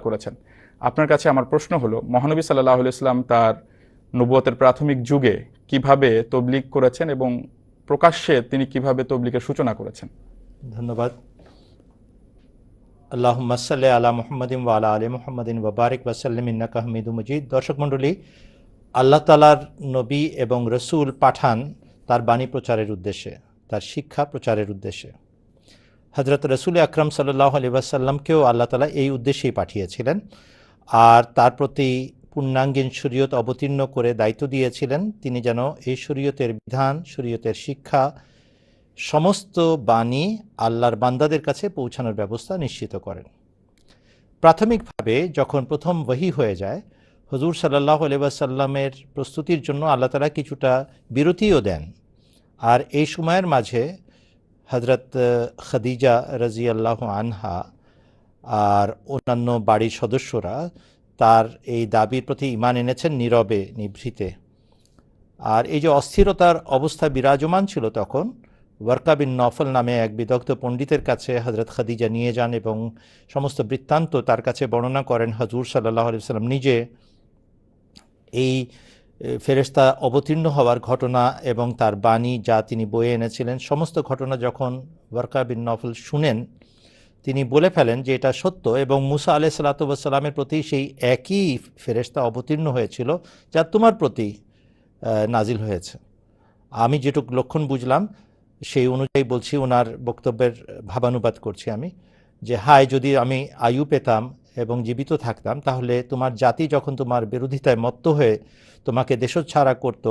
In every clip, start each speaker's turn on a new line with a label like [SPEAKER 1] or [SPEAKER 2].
[SPEAKER 1] করেছেন। আপনার কাছে আমার প্রশ্ন হলো, মহানবী সাল্লাহ ইসলাম তার নবুয়তের প্রাথমিক যুগে কীভাবে তবলিগ করেছেন এবং প্রকাশ্যে তিনি কীভাবে তবলিগের সূচনা করেছেন?
[SPEAKER 2] ধন্যবাদ। আল্লাহ সাল্লি আলা মোহাম্মদিন ওয়া আলা আলী মোহাম্মদিন ওবারিক ওয়াসাল্লিম ইন্নাকা হামিদু মজিদ। দর্শক মণ্ডলী, আল্লাহ তালার নবী এবং রসুল পাঠান তার বাণী প্রচারের উদ্দেশ্যে, তার শিক্ষা প্রচারের উদ্দেশ্যে। হজরত রসুল আকরম সাল্লাহ আলী আল্লাহ তালা এই উদ্দেশ্যেই পাঠিয়েছিলেন আর তার প্রতি পূর্ণাঙ্গীন শরীয়ত অবতীর্ণ করে দায়িত্ব দিয়েছিলেন। তিনি যেন এই শরীয়তের বিধান, শরীয়তের শিক্ষা, সমস্ত বাণী আল্লাহর বান্দাদের কাছে পৌঁছানোর ব্যবস্থা নিশ্চিত করেন। প্রাথমিকভাবে যখন প্রথম বহি হয়ে যায়, হজুর সাল্লাহ আলিবাসাল্লামের প্রস্তুতির জন্য আল্লাহ তালা কিছুটা বিরতিও দেন। আর এই সময়ের মাঝে হজরত খাদিজা রাজি আল্লাহ আনহা আর অন্যান্য বাড়ির সদস্যরা তার এই দাবির প্রতি ইমান এনেছেন নীরবে, নিভৃতে। আর এই যে অস্থিরতার অবস্থা বিরাজমান ছিল তখন, ওয়ার্কা বিন নফল নামে এক বিদগ্ধ পণ্ডিতের কাছে হজরত খাদিজা নিয়ে যান এবং সমস্ত বৃত্তান্ত তার কাছে বর্ণনা করেন। হজুর সাল্লাহ আলি সাল্লাম নিজে এই ফেরেস্তা অবতীর্ণ হওয়ার ঘটনা এবং তার বাণী যা তিনি বয়ে এনেছিলেন, সমস্ত ঘটনা যখন ওয়ার্কা বিন নফল শুনেন, তিনি বলে ফেলেন যে এটা সত্য এবং মুসা আলাহ সাল্লাতামের প্রতি সেই একই ফেরেস্তা অবতীর্ণ হয়েছিল যা তোমার প্রতি নাজিল হয়েছে। আমি যেটুক লক্ষণ বুঝলাম, সেই অনুযায়ী বলছি ওনার বক্তব্যের ভাবানুবাদ করছি আমি যে, হায়, যদি আমি আয়ু পেতাম এবং জীবিত থাকতাম, তাহলে তোমার জাতি যখন তোমার বিরোধিতায় মত্ত হয়ে তোমাকে দেশচ্ছাড়া করত,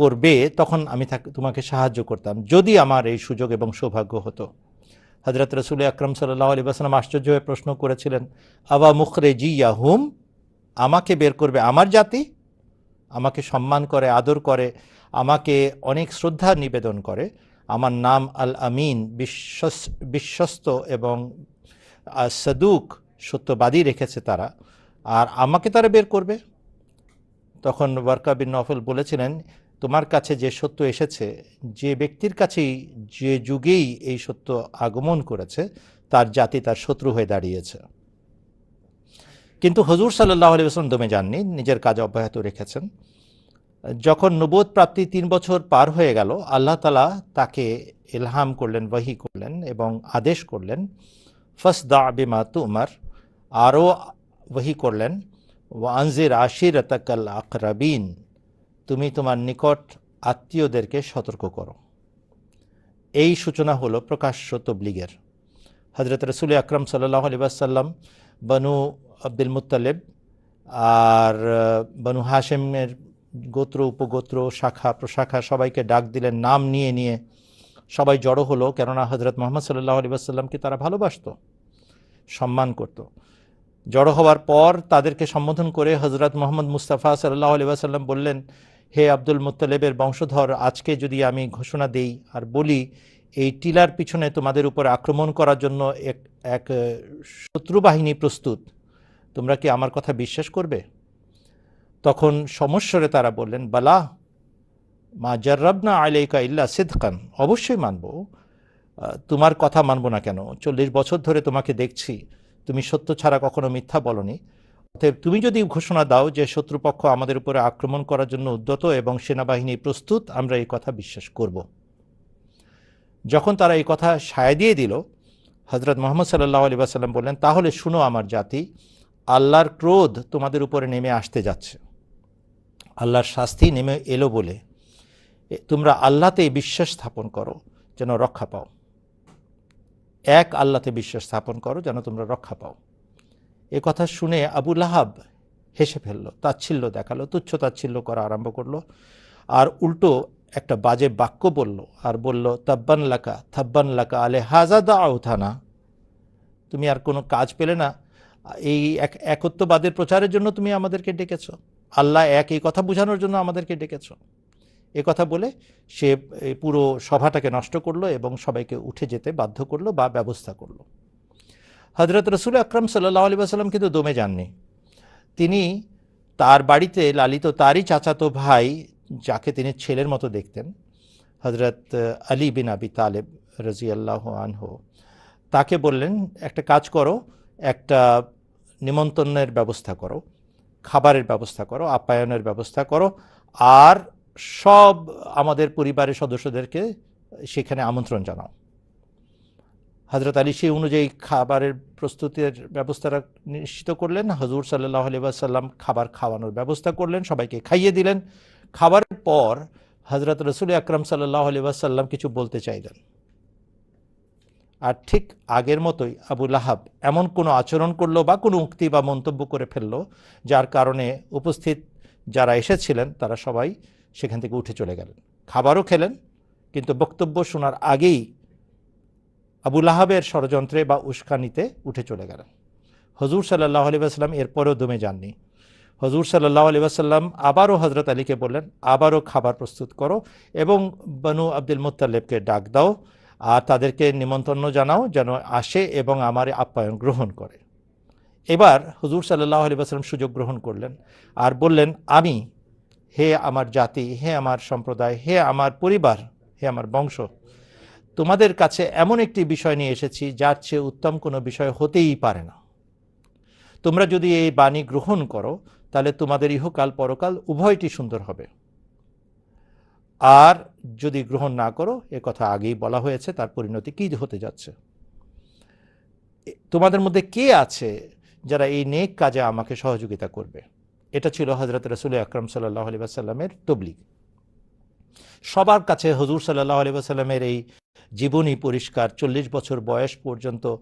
[SPEAKER 2] করবে, তখন আমি তোমাকে সাহায্য করতাম, যদি আমার এই সুযোগ এবং সৌভাগ্য হতো। হজরত রসুল আকরম সাল্লাহ আলী আশ্চর্য হয়ে প্রশ্ন করেছিলেন আবা মুখরে জি হুম আমাকে বের করবে আমার জাতি? আমাকে সম্মান করে, আদর করে, আমাকে অনেক শ্রদ্ধা নিবেদন করে। আমার নাম আল আমিন বিশ্বস্ত এবং সদুক সত্যবাদী রেখেছে তারা। আর আমাকে তারা বের করবে? তখন ওয়ার্কা বিন নফল বলেছিলেন, তোমার কাছে যে সত্য এসেছে, যে ব্যক্তির কাছেই যে যুগেই এই সত্য আগমন করেছে, তার জাতি তার শত্রু হয়ে দাঁড়িয়েছে। কিন্তু হজুর সাল্লাহ আলী আসলাম দমে যাননি, নিজের কাজ অব্যাহত রেখেছেন। যখন নবোধ প্রাপ্তি তিন বছর পার হয়ে গেল, আল্লাহ তালা তাকে এলহাম করলেন, ওয়াহি করলেন এবং আদেশ করলেন ফস দা বিমা তুমার আরও ওহি করলেন, ওয়ানজির আশির তাকাল আকরাবিন, তুমি তোমার নিকট আত্মীয়দেরকে সতর্ক করো। এই সূচনা হলো প্রকাশ্য তবলিগের। হজরত রসুল আকরম সাল্লাহ আলিবাসাল্লাম বনু আব্দুল মুতালেব আর বনু হাশেমের গোত্র, উপগোত্র, শাখা, প্রশাখা সবাইকে ডাক দিলেন, নাম নিয়ে নিয়ে। সবাই জড়ো হলো, কেননা হজরত মোহাম্মদ সাল্লাহ আলী আসাল্লামকে তারা ভালোবাসত, সম্মান করত। জড়ো হওয়ার পর তাদেরকে সম্বোধন করে হজরত মোহাম্মদ মুস্তাফা সাল্লাহ আলী আসাল্লাম বললেন, হে আব্দুল মুত্তালেবের বংশধর, আজকে যদি আমি ঘোষণা দেই আর বলি, এই টিলার পিছনে তোমাদের উপর আক্রমণ করার জন্য এক এক শত্রু বাহিনী প্রস্তুত, তোমরা কি আমার কথা বিশ্বাস করবে? তখন সমস্বরে তারা বললেন, বালা, মা জার্রাবনা আলাইকা ইল্লা সিদ্কান, অবশ্যই মানব। তোমার কথা মানব না কেন? চল্লিশ বছর ধরে তোমাকে দেখছি। তুমি সত্য ছাড়া কখনো মিথ্যা বলনি। অতএব তুমি যদি ঘোষণা দাও যে শত্রুপক্ষ আমাদের উপরে আক্রমণ করার জন্য উদ্যত এবং সেনাবাহিনী প্রস্তুত, আমরা এই কথা বিশ্বাস করব। যখন তারা এই কথা সায় দিয়ে দিল হজরত মোহাম্মদ সাল্লাহ আলী সাল্লাম বললেন, তাহলে শুনো আমার জাতি, আল্লাহর ক্রোধ তোমাদের উপরে নেমে আসতে যাচ্ছে। আল্লাহর শাস্তি নেমে এলো বলে। তোমরা আল্লাহতে বিশ্বাস স্থাপন করো, যেন রক্ষা পাও। এক আল্লাহতে বিশ্বাস স্থাপন করো যেন তোমরা রক্ষা পাও। এ কথা শুনে আবু লাহাব হেসে ফেলল, তাচ্ছিল্য দেখাল, তুচ্ছ তাচ্ছিল্য করা আরম্ভ করল আর উল্টো একটা বাজে বাক্য বলল আর বলল, তাব্বান লাকা থাব্বান লাকা আলে হাজাদা আউথানা তুমি আর কোনো কাজ পেলে না। এই এক, একত্ববাদের প্রচারের জন্য তুমি আমাদেরকে ডেকেছ। আল্লাহ এক এই কথা বোঝানোর জন্য আমাদেরকে ডেকেছ। কথা বলে সে পুরো সভাটাকে নষ্ট করল এবং সবাইকে উঠে যেতে বাধ্য করল বা ব্যবস্থা করল। হজরত রসুল আকরম সাল্লাহ আলী আসাল্লাম কিন্তু দমে যাননি। তিনি তার বাড়িতে লালিত তারই চাচাতো ভাই, যাকে তিনি ছেলের মতো দেখতেন হজরত আলী বিন আবি তালেব রাজি আল্লাহ আনহো, তাকে বললেন, একটা কাজ করো, একটা নিমন্ত্রণের ব্যবস্থা করো, খাবারের ব্যবস্থা করো, আপ্যায়নের ব্যবস্থা করো, আর সব আমাদের পরিবারের সদস্যদেরকে সেখানে আমন্ত্রণ জানাও। হজরত আলী সেই অনুযায়ী খাবারের প্রস্তুতির ব্যবস্থাটা নিশ্চিত করলেন, হজুর সাল্লাহ আলিবাসাল্লাম খাবার খাওয়ানোর ব্যবস্থা করলেন, সবাইকে খাইয়ে দিলেন। খাবারের পর হজরত রসুল আকরম সাল্লাহ আলিবাসাল্লাম কিছু বলতে চাইলেন। আর ঠিক আগের মতোই আবু লাহাব এমন কোনো আচরণ করল বা কোনো উক্তি বা মন্তব্য করে ফেলল, যার কারণে উপস্থিত যারা এসেছিলেন তারা সবাই সেখান থেকে উঠে চলে গেলেন। খাবারও খেলেন, কিন্তু বক্তব্য শোনার আগেই আবু লাহাবের ষড়যন্ত্রে বা উস্কানিতে উঠে চলে গেলেন। হজুর সাল্লাহ আলী আসাল্লাম এরপরেও দমে যাননি। হজুর সাল্লাহ আলী আসাল্লাম আবারও হজরত আলীকে বললেন, আবারও খাবার প্রস্তুত করো এবং বনু আব্দুল মুতাল্লেবকে ডাক দাও আর তাদেরকে নিমন্ত্রণ জানাও যেন আসে এবং আমার আপ্যায়ন গ্রহণ করে। এবার হজুর সাল্লাহ আলী আসাল্লাম সুযোগ গ্রহণ করলেন আর বললেন, আমি হে আমার জাতি, হে আমার সম্প্রদায়, হে আমার পরিবার, হে আমার বংশ, তোমাদের কাছে এমন একটি বিষয় নিয়ে এসেছি, যার চেয়ে উত্তম কোনো বিষয় হতেই পারে না। তোমরা যদি এই বাণী গ্রহণ করো, তাহলে তোমাদের ইহকাল পরকাল উভয়টি সুন্দর হবে। আর যদি গ্রহণ না করো, এ কথা আগেই বলা হয়েছে, তার পরিণতি কী হতে যাচ্ছে? তোমাদের মধ্যে কে আছে যারা এই নেক কাজে আমাকে সহযোগিতা করবে? এটা ছিল হজরত রসুল আকরম সাল্লাহ আলী আসাল্লামের সবার কাছে হজুর সাল্লাহ আলী আসাল্লামের এই জীবনী পরিষ্কার, চল্লিশ বছর বয়স পর্যন্ত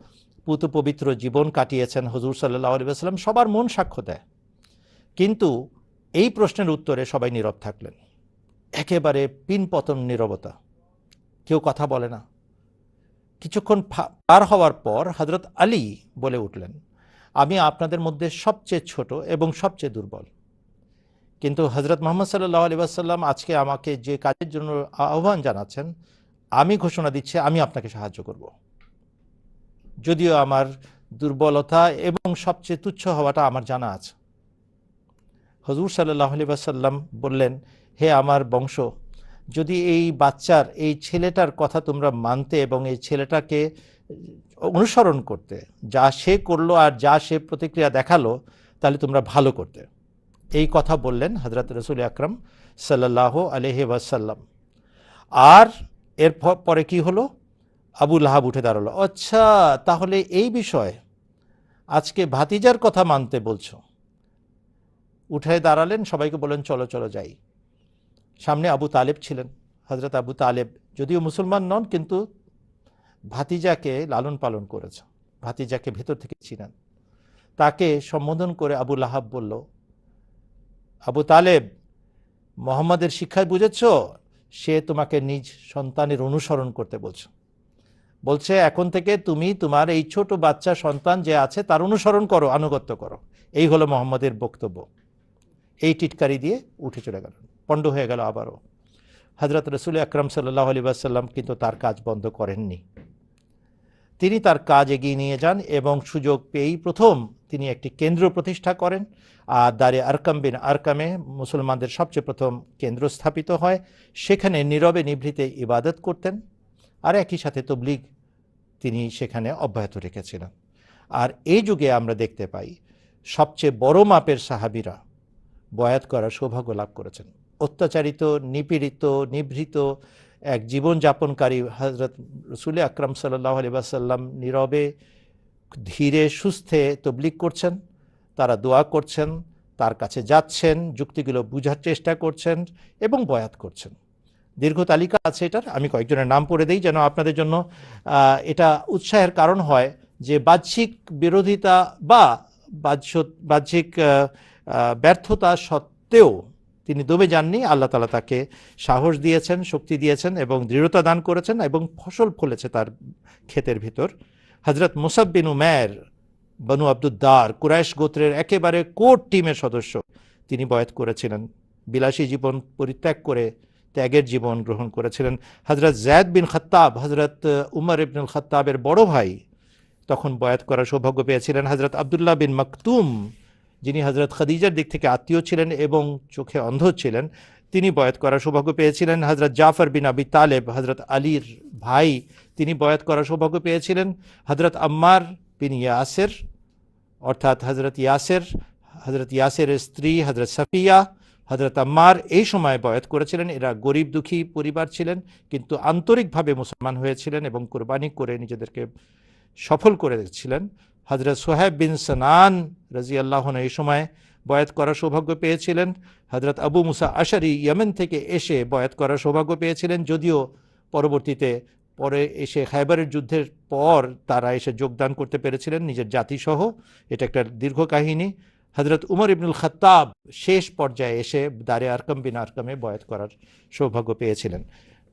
[SPEAKER 2] পুত পবিত্র জীবন কাটিয়েছেন হজুর সাল্লাহ আলী আসাল্লাম সবার মন সাক্ষ্য দেয়। কিন্তু এই প্রশ্নের উত্তরে সবাই নীরব থাকলেন। একেবারে পিনপতন নীরবতা। কেউ কথা বলে না। কিছুক্ষণ পার হওয়ার পর হজরত আলী বলে উঠলেন আমি আপনাদের মধ্যে সবচেয়ে ছোট এবং সবচেয়ে দুর্বল। কিন্তু হজরত মোহাম্মদ সাল্লাহ আলী আসাল্লাম আজকে আমাকে যে কাজের জন্য আহ্বান জানাচ্ছেন, আমি ঘোষণা দিচ্ছি, আমি আপনাকে সাহায্য করব। যদিও আমার দুর্বলতা এবং সবচেয়ে তুচ্ছ হওয়াটা আমার জানা আছে। হজুর সাল্লাহ আলী আসাল্লাম বললেন, হে আমার বংশ, যদি এই বাচ্চার, এই ছেলেটার কথা তোমরা মানতে এবং এই ছেলেটাকে অনুসরণ করতে। যা সে করল আর যা সে প্রতিক্রিয়া দেখাল, তাহলে তোমরা ভালো করতে। এই কথা বললেন হজরত রসুল আকরম সাল্লাহ আলহি ওয়াসাল্লাম। আর এর পরে কি হলো? আবু লাহাব উঠে দাঁড়াল। আচ্ছা তাহলে এই বিষয়ে আজকে ভাতিজার কথা মানতে বলছো। উঠে দাঁড়ালেন, সবাইকে বললেন, চলো চলো যাই। সামনে আবু তালেব ছিলেন। হজরত আবু তালেব, যদিও মুসলমান নন, কিন্তু ভাতিজাকে লালন পালন করেছে, ভাতিজাকে ভেতর থেকে ছিলেন তাকে সম্বোধন করে আবু লাহাব বলল, আবু তালেব, মোহাম্মদের শিক্ষায় বুঝেছ? সে তোমাকে নিজ সন্তানের অনুসরণ করতে বলছে। বলছে, এখন থেকে তুমি তোমার এই ছোট বাচ্চা সন্তান যে আছে তার অনুসরণ করো, আনুগত্য করো। এই হলো মোহাম্মদের বক্তব্য। এই টিটকারি দিয়ে উঠে চলে গেল, পণ্ড হয়ে গেল আবারও। হজরত রসুল আকরম সাল্লাহ আলী আসাল্লাম কিন্তু তার কাজ বন্ধ করেননি। তিনি তার কাজ এগিয়ে নিয়ে যান এবং সুযোগ পেয়েই প্রথম তিনি একটি কেন্দ্র প্রতিষ্ঠা করেন। আর দারে আরকাম বিন আরকামে মুসলমানদের সবচেয়ে প্রথম কেন্দ্র স্থাপিত হয়। সেখানে নীরবে নিভৃতে ইবাদত করতেন। আর একই সাথে তবলিগ তিনি সেখানে অব্যাহত রেখেছিলেন। আর এই যুগে আমরা দেখতে পাই, সবচেয়ে বড় মাপের সাহাবিরা বয়াত করার সৌভাগ্য লাভ করেছেন। অত্যাচারিত, নিপীড়িত, নিভৃত এক জীবনযাপনকারী হজরত রসুল আকরম সাল্লাহ আলী বাসাল্লাম নীরবে, ধীরে, সুস্থে তবলিগ করছেন, তারা দোয়া করছেন, তার কাছে যাচ্ছেন, যুক্তিগুলো বুঝার চেষ্টা করছেন এবং বয়াত করছেন। দীর্ঘ তালিকা আছে এটার, আমি কয়েকজনের নাম পড়ে দিই যেন আপনাদের জন্য এটা উৎসাহের কারণ হয় যে বাহ্যিক বিরোধিতা বা বাহ্য বাহ্যিক ব্যর্থতা সত্ত্বেও তিনি দমে যাননি, আল্লাহ তালা তাকে সাহস দিয়েছেন, শক্তি দিয়েছেন এবং দৃঢ়তা দান করেছেন এবং ফসল ফলেছে তার ক্ষেতের ভিতর। হজরত মুসাব বিন উমের বনু আব্দুদ্দার, কুরাইশ গোত্রের একেবারে কোর টিমের সদস্য তিনি বয়াত করেছিলেন। বিলাসী জীবন পরিত্যাগ করে ত্যাগের জীবন গ্রহণ করেছিলেন। হজরত জায়দ বিন খত্তাব হজরত উমর ইবনুল খত্তাবের বড় ভাই তখন বয়াত করার সৌভাগ্য পেয়েছিলেন। হজরত আবদুল্লাহ বিন মকতুম যিনি হজরত খাদিজার দিক থেকে আত্মীয় ছিলেন এবং চোখে অন্ধ ছিলেন, তিনি বয়াত করার সৌভাগ্য পেয়েছিলেন। হজরত জাফর বিন আবি তালেব হজরত আলীর ভাই, তিনি বয়াত করার সৌভাগ্য পেয়েছিলেন। হজরত আম্মার বিন ইয়াসের, অর্থাৎ হজরত ইয়াসের হজরত ইয়াসের স্ত্রী হজরত সাফিয়া হজরত আম্মার এই সময় বয়াত করেছিলেন। এরা গরিব দুঃখী পরিবার ছিলেন, কিন্তু আন্তরিকভাবে মুসলমান হয়েছিলেন এবং কোরবানি করে নিজেদেরকে সফল করেছিলেন। হজরত সোহেব বিন সনান রাজি আল্লাহন এই সময় বয়াত করার সৌভাগ্য পেয়েছিলেন। হজরত আবু মুসা আশারি ইয়েমেন থেকে এসে বয়াত করার সৌভাগ্য পেয়েছিলেন। যদিও পরবর্তীতে পরে এসে খাইবারের যুদ্ধের পর তারা এসে যোগদান করতে পেরেছিলেন নিজের জাতিসহ। এটা একটা দীর্ঘ কাহিনী। হজরত উমর ইবনুল খত্তাব শেষ পর্যায়ে এসে দারে আরকম বিন আরকমে বয়াত করার সৌভাগ্য পেয়েছিলেন।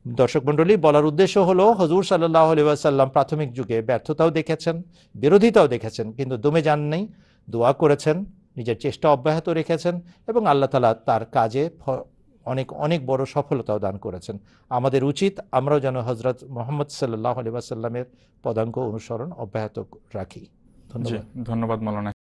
[SPEAKER 2] দর্শক মণ্ডলী, বলার উদ্দেশ্য হলো হজুর সাল্লাহ আলিয়াসাল্লাম প্রাথমিক যুগে ব্যর্থতাও দেখেছেন, বিরোধিতাও দেখেছেন, কিন্তু দমে নেই, দোয়া করেছেন, নিজের চেষ্টা অব্যাহত রেখেছেন এবং আল্লাহ তালা তার কাজে অনেক অনেক বড় সফলতাও দান করেছেন। আমাদের উচিত আমরাও যেন হজরত মোহাম্মদ সাল্লাহ আলিয়াসাল্লামের পদাঙ্ক অনুসরণ অব্যাহত রাখি। ধন্যবাদ।
[SPEAKER 1] ধন্যবাদ মৌলানা।